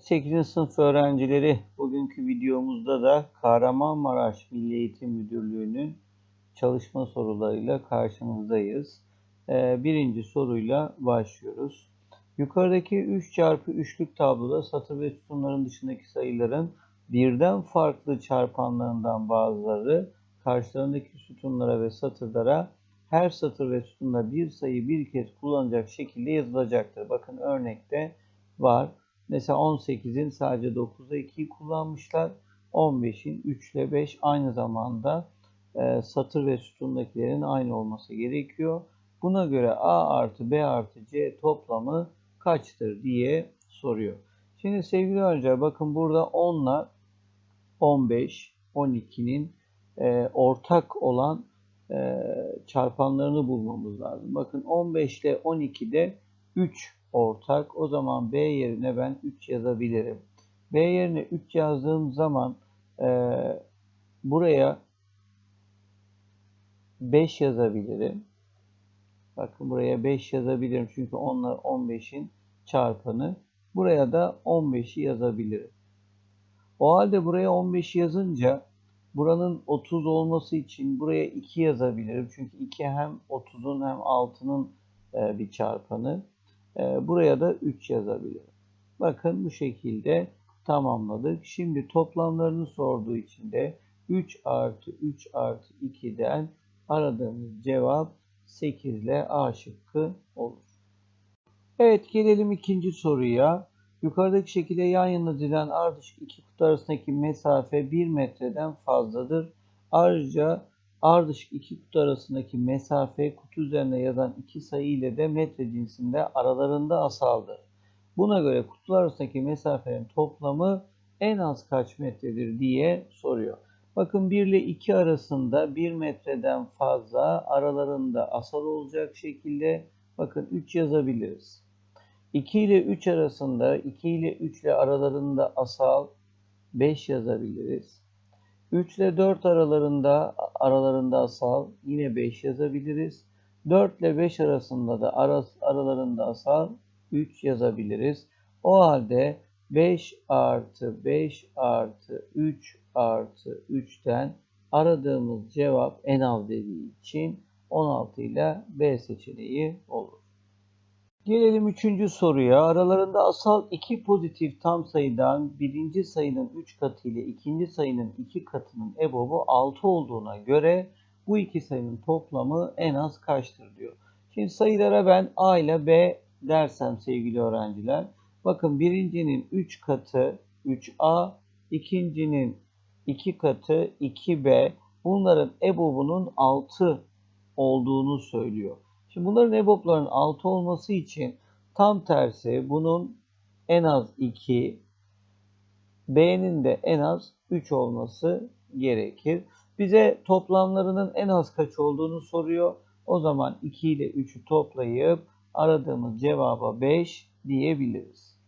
8. sınıf öğrencileri bugünkü videomuzda da Kahramanmaraş Milli Eğitim Müdürlüğü'nün çalışma sorularıyla karşınızdayız. Ee, birinci soruyla başlıyoruz. Yukarıdaki 3 çarpı 3'lük tabloda satır ve sütunların dışındaki sayıların birden farklı çarpanlarından bazıları karşılarındaki sütunlara ve satırlara her satır ve sütunda bir sayı bir kez kullanacak şekilde yazılacaktır. Bakın örnekte var. Mesela 18'in sadece 9'da 2'yi kullanmışlar. 15'in 3 ile 5 aynı zamanda e, satır ve sütundakilerin aynı olması gerekiyor. Buna göre A artı B artı C toplamı kaçtır diye soruyor. Şimdi sevgili öğrenciler bakın burada 10 ile 15, 12'nin e, ortak olan e, çarpanlarını bulmamız lazım. Bakın 15 ile 12'de 3 ortak. O zaman B yerine ben 3 yazabilirim. B yerine 3 yazdığım zaman e, buraya 5 yazabilirim. Bakın buraya 5 yazabilirim. Çünkü onlar 15'in çarpanı. Buraya da 15'i yazabilirim. O halde buraya 15'i yazınca buranın 30 olması için buraya 2 yazabilirim. Çünkü 2 hem 30'un hem 6'nın e, bir çarpanı. E, buraya da 3 yazabilirim. Bakın bu şekilde tamamladık. Şimdi toplamlarını sorduğu için de 3 artı 3 artı 2'den aradığımız cevap 8 ile A şıkkı olur. Evet gelelim ikinci soruya. Yukarıdaki şekilde yan yana dizilen ardışık iki kutu arasındaki mesafe 1 metreden fazladır. Ayrıca ardışık iki kutu arasındaki mesafe kutu üzerinde yazan iki sayı ile de metre cinsinde aralarında asaldır. Buna göre kutular arasındaki mesafenin toplamı en az kaç metredir diye soruyor. Bakın 1 ile 2 arasında 1 metreden fazla aralarında asal olacak şekilde bakın 3 yazabiliriz. 2 ile 3 arasında 2 ile 3 ile aralarında asal 5 yazabiliriz. 3 ile 4 aralarında aralarında asal yine 5 yazabiliriz. 4 ile 5 arasında da aralarında asal 3 yazabiliriz. O halde 5 artı 5 artı 3 artı 3'ten aradığımız cevap en az dediği için 16 ile B seçeneği olur. Gelelim üçüncü soruya. Aralarında asal iki pozitif tam sayıdan birinci sayının 3 katı ile ikinci sayının 2 katının ebobu 6 olduğuna göre bu iki sayının toplamı en az kaçtır diyor. Şimdi sayılara ben A ile B dersem sevgili öğrenciler. Bakın birincinin 3 katı 3A, ikincinin 2 katı 2B. Bunların ebobunun 6 olduğunu söylüyor. Şimdi bunların EBOB'ların 6 olması için tam tersi bunun en az 2, B'nin de en az 3 olması gerekir. Bize toplamlarının en az kaç olduğunu soruyor. O zaman 2 ile 3'ü toplayıp aradığımız cevaba 5 diyebiliriz.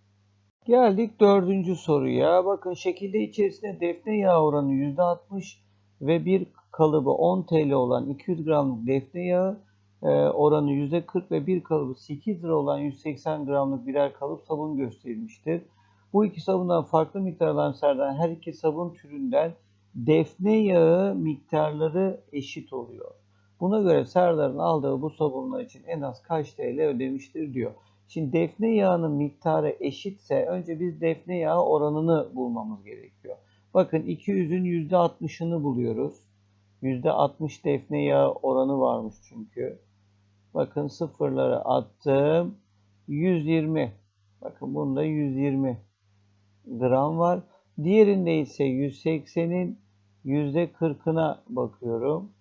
Geldik dördüncü soruya. Bakın şekilde içerisinde defne yağı oranı %60 ve bir kalıbı 10 TL olan 200 gramlık defne yağı e, oranı %40 ve bir kalıbı 8 lira olan 180 gramlık birer kalıp sabun gösterilmiştir. Bu iki sabundan farklı miktardan serden her iki sabun türünden defne yağı miktarları eşit oluyor. Buna göre Serdar'ın aldığı bu sabunlar için en az kaç TL ödemiştir diyor. Şimdi defne yağının miktarı eşitse önce biz defne yağı oranını bulmamız gerekiyor. Bakın 200'ün %60'ını buluyoruz. %60 defne yağı oranı varmış çünkü. Bakın sıfırları attım. 120. Bakın bunda 120 gram var. Diğerinde ise 180'in %40'ına bakıyorum.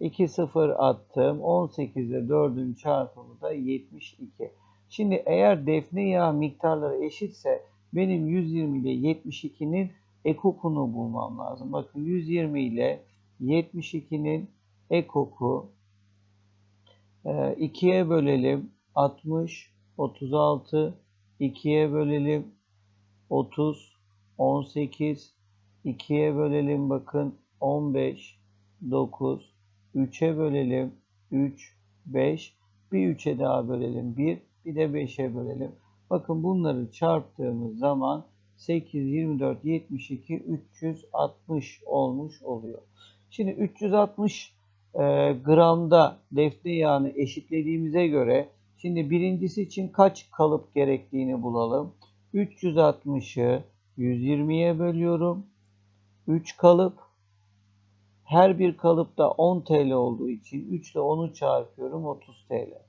2 sıfır attım. 18 ile 4'ün çarpımı da 72. Şimdi eğer defne yağı miktarları eşitse benim 120 ile 72'nin ekokunu bulmam lazım. Bakın 120 ile 72'nin ekoku. E, 2'ye bölelim. 60, 36, 2'ye bölelim. 30, 18, 2'ye bölelim bakın. 15, 9, 3'e bölelim. 3, 5, bir 3'e daha bölelim. 1, bir de 5'e bölelim. Bakın bunları çarptığımız zaman 8, 24, 72, 360 olmuş oluyor. Şimdi 360 e, gramda defne yağını eşitlediğimize göre şimdi birincisi için kaç kalıp gerektiğini bulalım. 360'ı 120'ye bölüyorum. 3 kalıp. Her bir kalıpta 10 TL olduğu için 3 ile 10'u çarpıyorum 30 TL.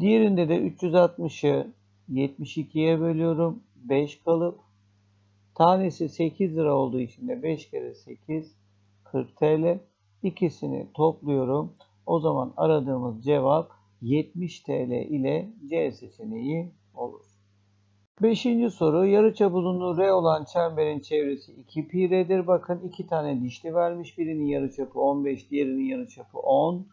Diğerinde de 360'ı 72'ye bölüyorum. 5 kalıp. Tanesi 8 lira olduğu için de 5 kere 8 40 TL. İkisini topluyorum. O zaman aradığımız cevap 70 TL ile C seçeneği olur. Beşinci soru. Yarıçap uzunluğu R olan çemberin çevresi 2 pi R'dir. Bakın iki tane dişli vermiş. Birinin yarıçapı 15, diğerinin yarıçapı 10.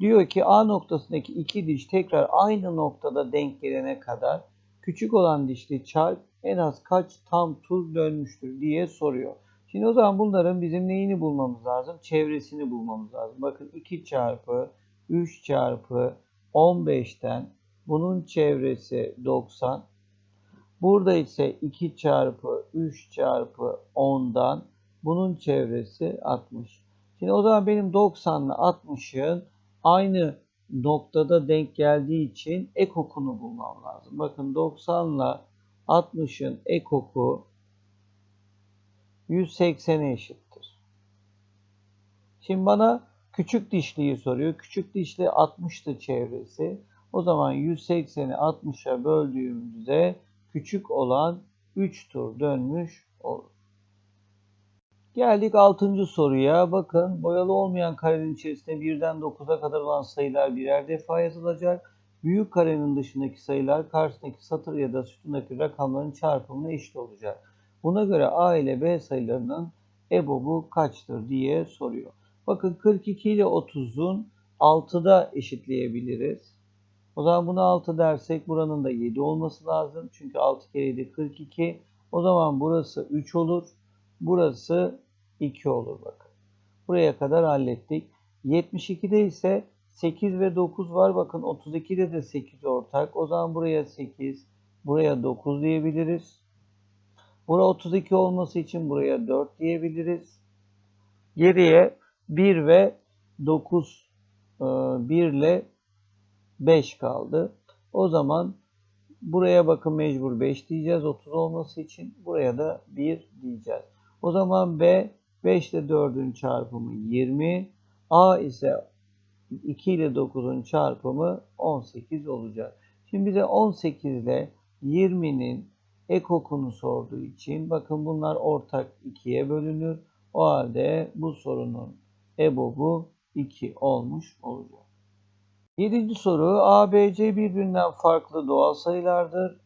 Diyor ki A noktasındaki iki diş tekrar aynı noktada denk gelene kadar küçük olan dişli çarp en az kaç tam tur dönmüştür diye soruyor. Şimdi o zaman bunların bizim neyini bulmamız lazım? Çevresini bulmamız lazım. Bakın 2 çarpı 3 çarpı 15'ten bunun çevresi 90. Burada ise 2 çarpı 3 çarpı 10'dan bunun çevresi 60. Şimdi o zaman benim 90 ile 60'ın aynı noktada denk geldiği için ekokunu bulmam lazım. Bakın 90 ile 60'ın ekoku 180'e eşittir. Şimdi bana küçük dişliyi soruyor. Küçük dişli 60'tı çevresi. O zaman 180'i 60'a böldüğümüzde küçük olan 3 tur dönmüş olur. Geldik 6. soruya. Bakın boyalı olmayan karenin içerisinde 1'den 9'a kadar olan sayılar birer defa yazılacak. Büyük karenin dışındaki sayılar karşısındaki satır ya da sütundaki rakamların çarpımına eşit olacak. Buna göre A ile B sayılarının EBOB'u kaçtır diye soruyor. Bakın 42 ile 30'un 6'da eşitleyebiliriz. O zaman buna 6 dersek buranın da 7 olması lazım. Çünkü 6 kere 7 42. O zaman burası 3 olur. Burası 2 olur bakın. Buraya kadar hallettik. 72'de ise 8 ve 9 var. Bakın 32'de de 8 ortak. O zaman buraya 8, buraya 9 diyebiliriz. Bura 32 olması için buraya 4 diyebiliriz. Geriye 1 ve 9 1 e, ile 5 kaldı. O zaman buraya bakın mecbur 5 diyeceğiz 30 olması için. Buraya da 1 diyeceğiz. O zaman B 5 ile 4'ün çarpımı 20. A ise 2 ile 9'un çarpımı 18 olacak. Şimdi bize 18 ile 20'nin ekokunu sorduğu için bakın bunlar ortak 2'ye bölünür. O halde bu sorunun EBOB'u 2 olmuş olacak. Yedinci soru ABC birbirinden farklı doğal sayılardır.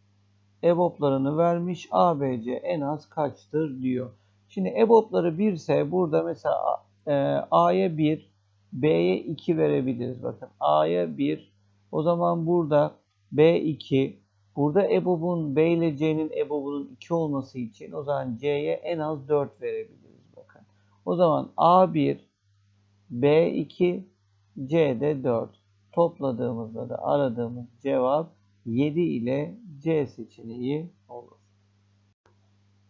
EBOB'larını vermiş. ABC en az kaçtır diyor. Şimdi EBOB'ları 1 ise burada mesela e, A'ya 1, B'ye 2 verebiliriz. Bakın A'ya 1, o zaman burada B2, burada EBOB'un B ile C'nin EBOB'unun 2 olması için o zaman C'ye en az 4 verebiliriz. Bakın. O zaman A1, B2, C'de 4. Topladığımızda da aradığımız cevap 7 ile C seçeneği olur.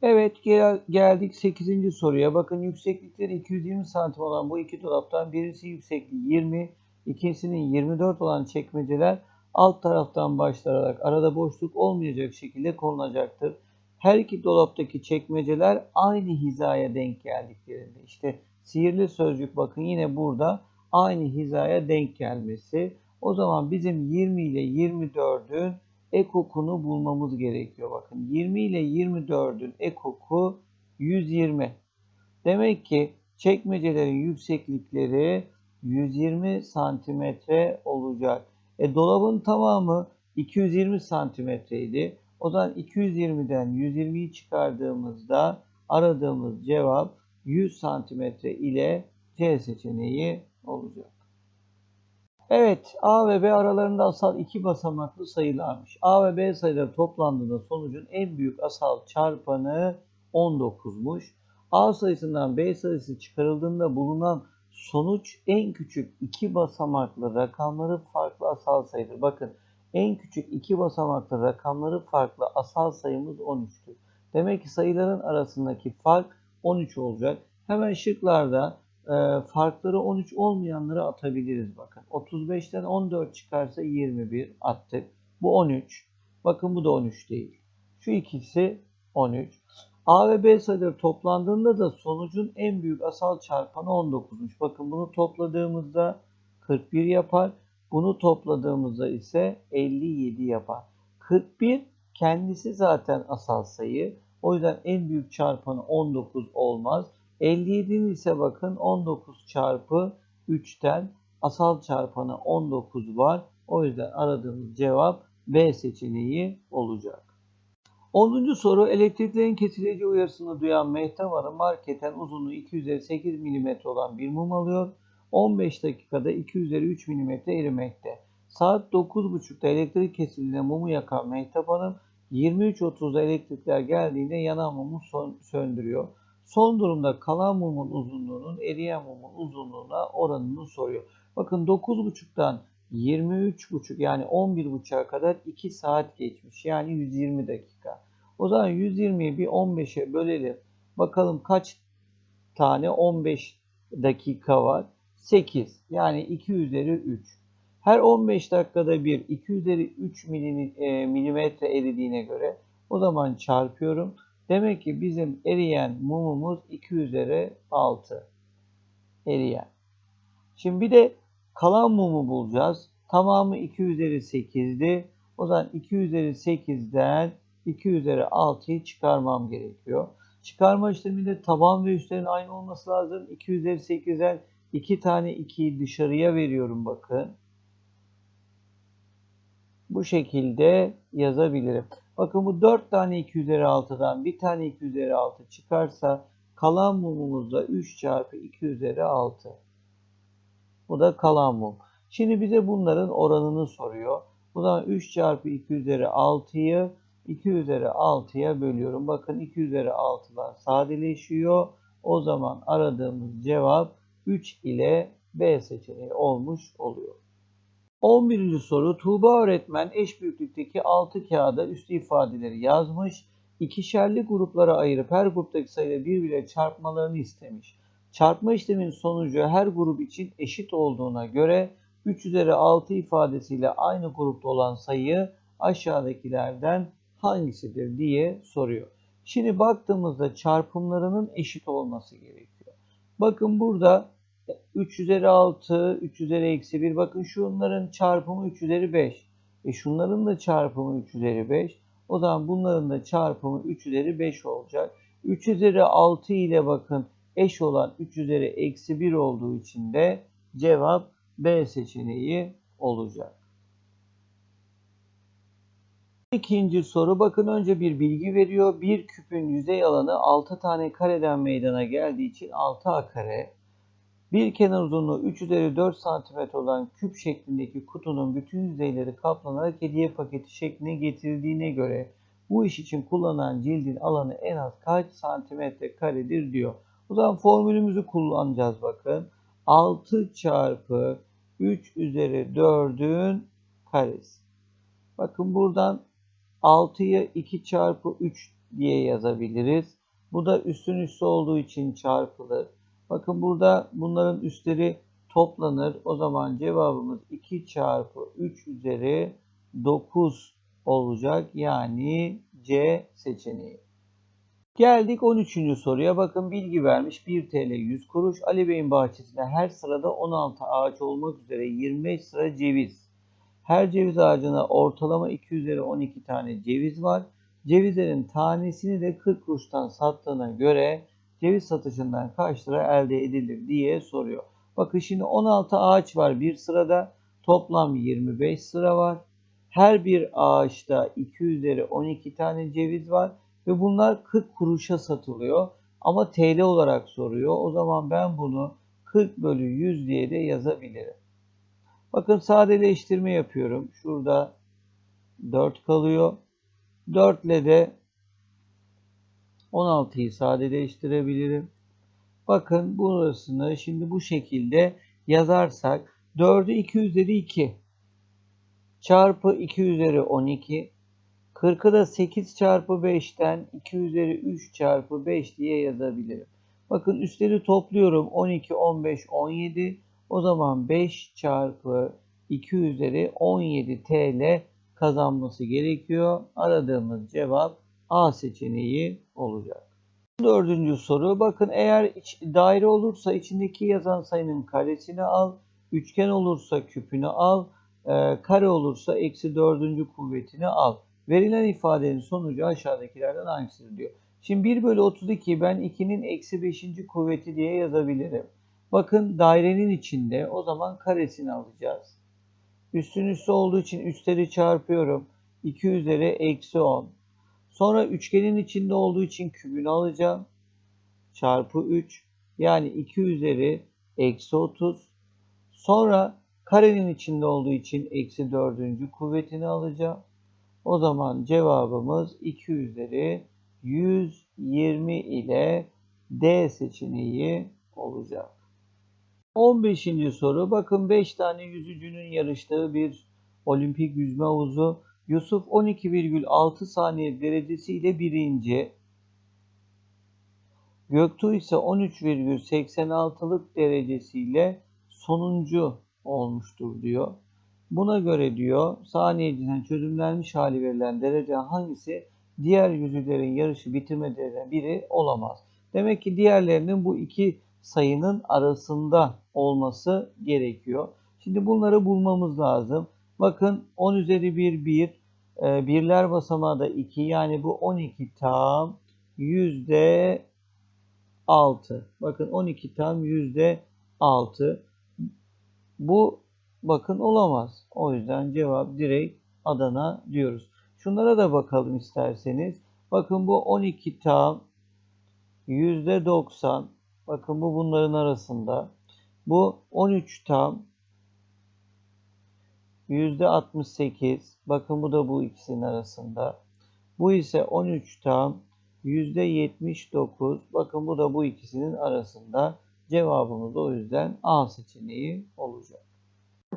Evet gel geldik 8. soruya. Bakın yükseklikleri 220 santim olan bu iki dolaptan birisi yüksekliği 20, ikincisinin 24 olan çekmeceler alt taraftan başlayarak arada boşluk olmayacak şekilde konulacaktır. Her iki dolaptaki çekmeceler aynı hizaya denk geldiklerinde. İşte sihirli sözcük bakın yine burada aynı hizaya denk gelmesi. O zaman bizim 20 ile 24'ün ekokunu bulmamız gerekiyor. Bakın 20 ile 24'ün ekoku 120. Demek ki çekmecelerin yükseklikleri 120 santimetre olacak. E dolabın tamamı 220 santimetreydi. O zaman 220'den 120'yi çıkardığımızda aradığımız cevap 100 santimetre ile C seçeneği olacak. Evet, A ve B aralarında asal iki basamaklı sayılarmış. A ve B sayıları toplandığında sonucun en büyük asal çarpanı 19'muş. A sayısından B sayısı çıkarıldığında bulunan sonuç en küçük iki basamaklı rakamları farklı asal sayıdır. Bakın En küçük iki basamaklı rakamları farklı asal sayımız 13'tür. Demek ki sayıların arasındaki fark 13 olacak. Hemen şıklarda e, farkları 13 olmayanları atabiliriz bakın. 35'ten 14 çıkarsa 21 attık. Bu 13. Bakın bu da 13 değil. Şu ikisi 13. A ve B sayıları toplandığında da sonucun en büyük asal çarpanı 19'muş. Bakın bunu topladığımızda 41 yapar. Bunu topladığımızda ise 57 yapar. 41 kendisi zaten asal sayı. O yüzden en büyük çarpanı 19 olmaz. 57'nin ise bakın 19 çarpı 3'ten asal çarpanı 19 var. O yüzden aradığımız cevap B seçeneği olacak. 10. soru elektriklerin kesileceği uyarısını duyan Mehtap Hanım marketten uzunluğu 2 üzeri 8 mm olan bir mum alıyor. 15 dakikada 2 üzeri 3 mm erimekte. Saat 9.30'da elektrik kesildiğinde mumu yakan Mehtap Hanım 23.30'da elektrikler geldiğinde yanan mumu söndürüyor. Son durumda kalan mumun uzunluğunun eriyen mumun uzunluğuna oranını soruyor. Bakın 9.30'dan 23.30 yani 11.30'a kadar 2 saat geçmiş. Yani 120 dakika. O zaman 120'yi bir 15'e bölelim. Bakalım kaç tane 15 dakika var? 8. Yani 2 üzeri 3. Her 15 dakikada bir 2 üzeri 3 e, milimetre eridiğine göre o zaman çarpıyorum. Demek ki bizim eriyen mumumuz 2 üzeri 6. Eriyen. Şimdi bir de kalan mumu bulacağız. Tamamı 2 üzeri 8'di. O zaman 2 üzeri 8'den 2 üzeri 6'yı çıkarmam gerekiyor. Çıkarma işleminde taban ve üstlerin aynı olması lazım. 2 üzeri 8'den 2 tane 2'yi dışarıya veriyorum bakın. Bu şekilde yazabilirim. Bakın bu 4 tane 2 üzeri 6'dan 1 tane 2 üzeri 6 çıkarsa kalan mumumuzda 3 çarpı 2 üzeri 6. Bu da kalan mum. Şimdi bize bunların oranını soruyor. Bu zaman 3 çarpı 2 üzeri 6'yı 2 üzeri 6'ya bölüyorum. Bakın 2 üzeri 6'lar sadeleşiyor. O zaman aradığımız cevap 3 ile B seçeneği olmuş oluyor. 11. soru Tuğba öğretmen eş büyüklükteki 6 kağıda üstü ifadeleri yazmış. İkişerli gruplara ayırıp her gruptaki sayıyla birbirine çarpmalarını istemiş. Çarpma işleminin sonucu her grup için eşit olduğuna göre 3 üzeri 6 ifadesiyle aynı grupta olan sayı aşağıdakilerden hangisidir diye soruyor. Şimdi baktığımızda çarpımlarının eşit olması gerekiyor. Bakın burada 3 üzeri 6, 3 üzeri eksi 1. Bakın şunların çarpımı 3 üzeri 5. E şunların da çarpımı 3 üzeri 5. O zaman bunların da çarpımı 3 üzeri 5 olacak. 3 üzeri 6 ile bakın eş olan 3 üzeri eksi 1 olduğu için de cevap B seçeneği olacak. İkinci soru bakın önce bir bilgi veriyor. Bir küpün yüzey alanı 6 tane kareden meydana geldiği için 6A kare. Bir kenar uzunluğu 3 üzeri 4 cm olan küp şeklindeki kutunun bütün yüzeyleri kaplanarak hediye paketi şekline getirildiğine göre bu iş için kullanılan cildin alanı en az kaç santimetre karedir diyor. Zaman formülümüzü kullanacağız bakın. 6 çarpı 3 üzeri 4'ün karesi. Bakın buradan 6'yı 2 çarpı 3 diye yazabiliriz. Bu da üstün üstü olduğu için çarpılır. Bakın burada bunların üstleri toplanır. O zaman cevabımız 2 çarpı 3 üzeri 9 olacak. Yani C seçeneği. Geldik 13. soruya. Bakın bilgi vermiş 1 TL 100 kuruş. Ali Bey'in bahçesinde her sırada 16 ağaç olmak üzere 25 sıra ceviz. Her ceviz ağacına ortalama 2 üzeri 12 tane ceviz var. Cevizlerin tanesini de 40 kuruştan sattığına göre ceviz satışından kaç lira elde edilir diye soruyor. Bakın şimdi 16 ağaç var bir sırada. Toplam 25 sıra var. Her bir ağaçta 2 üzeri 12 tane ceviz var. Ve bunlar 40 kuruşa satılıyor. Ama TL olarak soruyor. O zaman ben bunu 40 bölü 100 diye de yazabilirim. Bakın sadeleştirme yapıyorum. Şurada 4 kalıyor. 4 ile de 16'yı sadeleştirebilirim. Bakın burasını şimdi bu şekilde yazarsak 4'ü 2 üzeri 2. çarpı 2 üzeri 12. 40'ı da 8 çarpı 5'ten 2 üzeri 3 çarpı 5 diye yazabilirim. Bakın üstleri topluyorum. 12, 15, 17. O zaman 5 çarpı 2 üzeri 17 TL kazanması gerekiyor. Aradığımız cevap A seçeneği olacak. Dördüncü soru. Bakın eğer iç, daire olursa içindeki yazan sayının karesini al. Üçgen olursa küpünü al. E, kare olursa eksi dördüncü kuvvetini al. Verilen ifadenin sonucu aşağıdakilerden hangisidir diyor. Şimdi 1 bölü 32 ben 2'nin eksi 5. kuvveti diye yazabilirim. Bakın dairenin içinde o zaman karesini alacağız. Üstün üstü olduğu için üstleri çarpıyorum. 2 üzeri eksi 10. Sonra üçgenin içinde olduğu için kübünü alacağım. Çarpı 3. Yani 2 üzeri eksi 30. Sonra karenin içinde olduğu için eksi 4. kuvvetini alacağım. O zaman cevabımız 2 üzeri 120 ile D seçeneği olacak. 15. soru. Bakın 5 tane yüzücünün yarıştığı bir olimpik yüzme havuzu. Yusuf 12,6 saniye derecesiyle birinci. Göktuğ ise 13,86'lık derecesiyle sonuncu olmuştur diyor. Buna göre diyor saniyeciden çözümlenmiş hali verilen derece hangisi diğer yüzülerin yarışı bitirmelerinden biri olamaz. Demek ki diğerlerinin bu iki sayının arasında olması gerekiyor. Şimdi bunları bulmamız lazım. Bakın 10 üzeri 1 1 e, birler basamağı da 2 yani bu 12 tam yüzde 6. Bakın 12 tam yüzde 6. Bu bakın olamaz. O yüzden cevap direkt Adana diyoruz. Şunlara da bakalım isterseniz. Bakın bu 12 tam yüzde 90. Bakın bu bunların arasında. Bu 13 tam yüzde 68. Bakın bu da bu ikisinin arasında. Bu ise 13 tam yüzde 79. Bakın bu da bu ikisinin arasında. Cevabımız o yüzden A seçeneği olacak.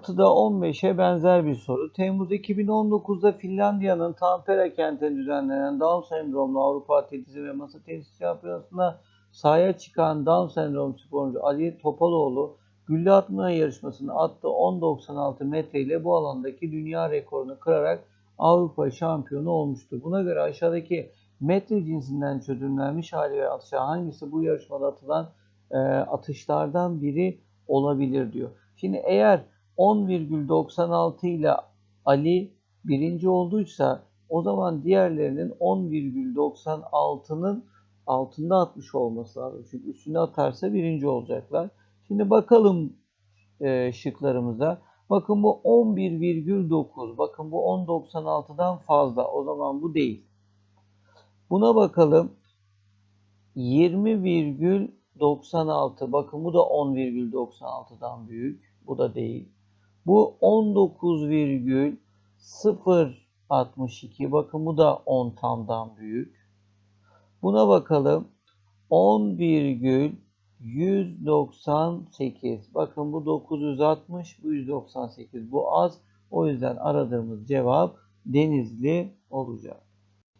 6'da 15'e benzer bir soru. Temmuz 2019'da Finlandiya'nın Tampere kentinde düzenlenen Down sendromlu Avrupa Atletizm ve Masa Tenisi Şampiyonası'nda sahaya çıkan Down sendrom sporcu Ali Topaloğlu gülle atma yarışmasını attı 10.96 metre ile bu alandaki dünya rekorunu kırarak Avrupa şampiyonu olmuştur. Buna göre aşağıdaki metre cinsinden çözümlenmiş hali ve atışa hangisi bu yarışmada atılan e, atışlardan biri olabilir diyor. Şimdi eğer 10,96 ile Ali birinci olduysa o zaman diğerlerinin 10,96'nın altında atmış olması lazım. Çünkü üstüne atarsa birinci olacaklar. Şimdi bakalım e, şıklarımıza. Bakın bu 11,9. Bakın bu 10.96'dan fazla. O zaman bu değil. Buna bakalım. 20,96. Bakın bu da 10,96'dan büyük. Bu da değil. Bu 19,062. Bakın bu da 10 tamdan büyük. Buna bakalım. 10,198. Bakın bu 960, bu 198. Bu az. O yüzden aradığımız cevap Denizli olacak.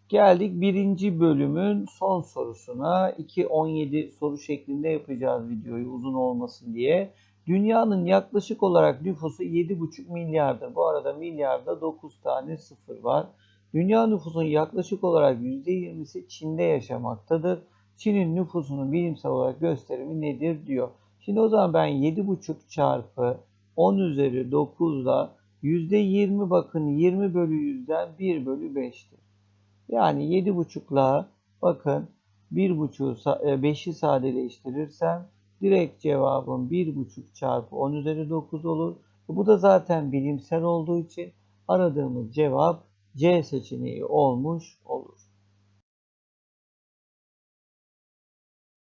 Geldik birinci bölümün son sorusuna. 2-17 soru şeklinde yapacağız videoyu uzun olmasın diye. Dünyanın yaklaşık olarak nüfusu 7,5 milyardır. Bu arada milyarda 9 tane sıfır var. Dünya nüfusunun yaklaşık olarak %20'si Çin'de yaşamaktadır. Çin'in nüfusunun bilimsel olarak gösterimi nedir diyor. Şimdi o zaman ben 7,5 çarpı 10 üzeri 9 ile %20 bakın 20 bölü 100'den 1 bölü 5'tir. Yani 7,5'la bakın 1,5'u 5'i sadeleştirirsem direkt cevabım 1,5 çarpı 10 üzeri 9 olur. Bu da zaten bilimsel olduğu için aradığımız cevap C seçeneği olmuş olur.